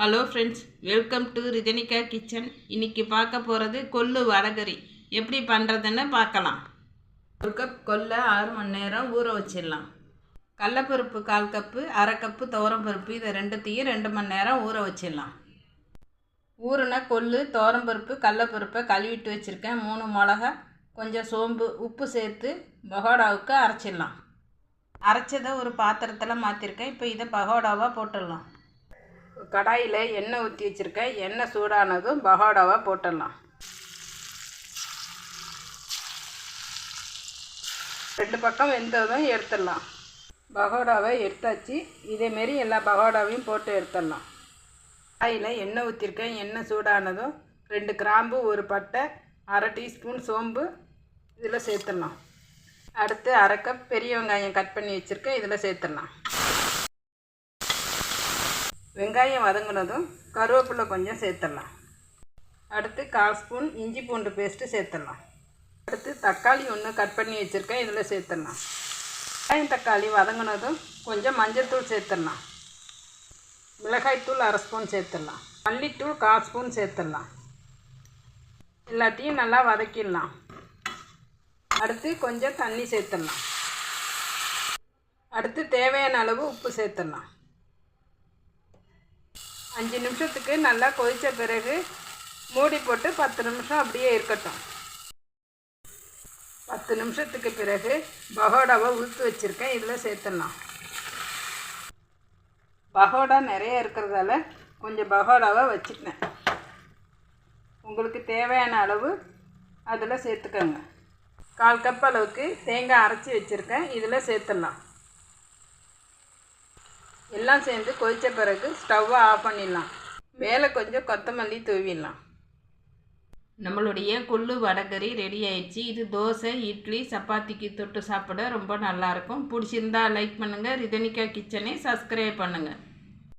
Hello friends welcome to Rithanika kitchen இன்னைக்கு பார்க்க போகிறது கொள்ளு வடகறி. எப்படி பண்ணுறதுன்னு பார்க்கலாம். ஒரு கப் கொல்லை ஆறு மணி நேரம் ஊற வச்சிடலாம். கடலப்பருப்பு கால் கப்பு அரை கப்பு துவரம்பருப்பு இதை ரெண்டுத்தையும் ரெண்டு மணி நேரம் ஊற வச்சிடலாம். ஊறின கொள்ளு துவரம்பருப்பு கடலப்பருப்பை கழுவிட்டு வச்சுருக்கேன். மூணு மிளகா கொஞ்சம் சோம்பு உப்பு சேர்த்து பகோடாவுக்கு அரைச்சிடலாம். அரைச்சதை ஒரு பாத்திரத்தில் மாற்றிருக்கேன் இப்போ இதை பகோடாவாக போட்டுடலாம். கடாயில் எண்ணெய் ஊற்றி வச்சுருக்கேன் எண்ணெய் சூடானதும் பகோடாவாக போட்டுடலாம். ரெண்டு பக்கம் வெந்ததும் எடுத்துடலாம். பகோடாவை எடுத்தாச்சு. இதேமாரி எல்லா பகோடாவையும் போட்டு எடுத்துடலாம். கடாயில் எண்ணெய் ஊற்றிருக்கேன் எண்ணெய் சூடானதும் ரெண்டு கிராம்பு ஒரு பட்டை அரை டீஸ்பூன் சோம்பு இதில் சேர்த்துடலாம். அடுத்து அரை கப் பெரிய வெங்காயம் கட் பண்ணி வச்சுருக்கேன் இதில் சேர்த்துடலாம். வெங்காயம் வதங்கினதும் கருவேப்பிலை கொஞ்சம் சேர்த்துடலாம். அடுத்து கால் ஸ்பூன் இஞ்சி பூண்டு பேஸ்ட்டு சேர்த்துடலாம். அடுத்து தக்காளி ஒன்று கட் பண்ணி வச்சுருக்கேன் இதில் சேர்த்துடலாம். வெங்காயம் தக்காளி வதங்கினதும் கொஞ்சம் மஞ்சள்தூள் சேர்த்துடலாம். மிளகாய்த்தூள் அரை ஸ்பூன் சேர்த்துடலாம். மல்லித்தூள் கால் ஸ்பூன் சேர்த்துடலாம். எல்லாத்தையும் நல்லா வதக்கிடலாம். அடுத்து கொஞ்சம் தண்ணி சேர்த்துடலாம். அடுத்து தேவையான அளவு உப்பு சேர்த்துடலாம். அஞ்சு நிமிஷத்துக்கு நல்லா கொதித்த பிறகு மூடி போட்டு பத்து நிமிஷம் அப்படியே இருக்கட்டும். பத்து நிமிஷத்துக்கு பிறகு பகோடாவை உளுத்து வச்சுருக்கேன். இதில் சேர்த்துடலாம். பகோடா நிறைய இருக்கிறதால கொஞ்சம் பகோடாவை வச்சுக்கினேன். உங்களுக்கு தேவையான அளவு அதில் சேர்த்துக்கோங்க. கால் கப் அளவுக்கு தேங்காய் அரைச்சி வச்சுருக்கேன். இதில் சேர்த்துடலாம். எல்லாம் சேர்ந்து கொதித்த பிறகு ஸ்டவ்வை ஆஃப் பண்ணிடலாம். மேலே கொஞ்சம் கொத்தமல்லி தூவிடலாம். நம்மளுடைய கொள்ளு வடகறி ரெடி ஆயிடுச்சு. இது தோசை இட்லி சப்பாத்திக்கு தொட்டு சாப்பிட ரொம்ப நல்லாயிருக்கும் பிடிச்சிருந்தா லைக் பண்ணுங்கள் ரிதனிகா கிச்சனை சப்ஸ்கிரைப் பண்ணுங்கள்